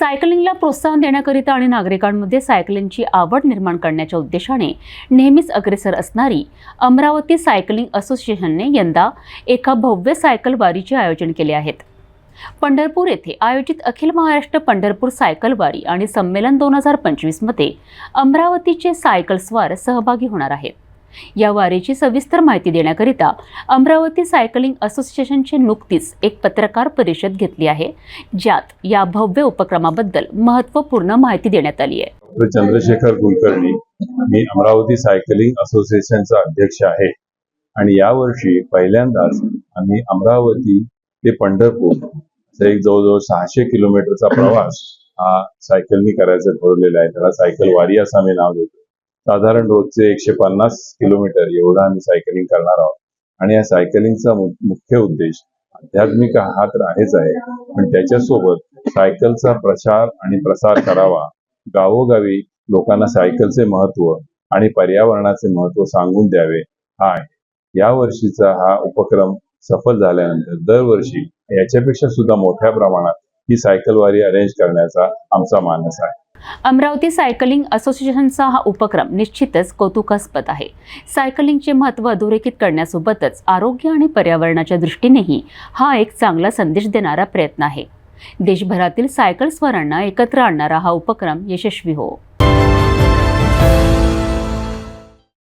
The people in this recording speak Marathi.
सायकलिंगला प्रोत्साहन देण्याकरिता आणि नागरिकांमध्ये सायकलिंगची आवड निर्माण करण्याच्या उद्देशाने नेहमीच अग्रेसर असणारी अमरावती सायकलिंग असोसिएशनने यंदा एका भव्य सायकल वारीचे आयोजन केले आहेत. पंढरपूर येथे आयोजित अखिल महाराष्ट्र पंढरपूर सायकल वारी आणि संमेलन दोन हजार पंचवीसमध्ये अमरावतीचे सायकलस्वार सहभागी होणार आहेत. या वारीची सविस्तर माहिती देण्याकरिता अमरावती सायकलिंग असोसिएशनची नुकतीच एक पत्रकार परिषद घेतली आहे ज्यात या भव्य उपक्रमाबद्दल महत्त्वपूर्ण माहिती देण्यात आली आहे. चंद्रशेखर कुलकर्णी मी अमरावती सायकलिंग असोसिएशनचा अध्यक्ष आहे आणि यावर्षी पहिल्यांदाच आम्ही अमरावती ते पंढरपूर एक जवळजवळ सहाशे किलोमीटरचा प्रवास हा सायकलनी करायचा ठरवलेला आहे. त्याला सायकल वारी असं आम्ही नाव देतो. साधारण रोजचे एकशे पन्नास किलोमीटर एवढा आम्ही सायकलिंग करणार आहोत. आणि या सायकलिंगचा मुख्य उद्देश आध्यात्मिक हा तर आहेच आहे. पण त्याच्यासोबत सायकलचा प्रचार आणि प्रसार करावा. गावोगावी लोकांना सायकलचे महत्त्व आणि पर्यावरणाचे महत्त्व सांगून द्यावे हा आहे. या वर्षीचा हा उपक्रम सफल झाल्यानंतर दरवर्षी याच्यापेक्षा सुद्धा मोठ्या प्रमाणात ही सायकलवारी अरेंज करण्याचा आमचा मानस आहे. अमरावती सायकलिंग असोसिएशनचा हा उपक्रम निश्चितच कौतुकास्पद आहे. सायकलिंगचे महत्त्व अधोरेखित करण्यासोबतच आरोग्य आणि पर्यावरणाच्या दृष्टीनेही हा एक चांगला संदेश देणारा प्रयत्न आहे. देशभरातील सायकल स्वारांना एकत्र आणणारा हा उपक्रम यशस्वी हो.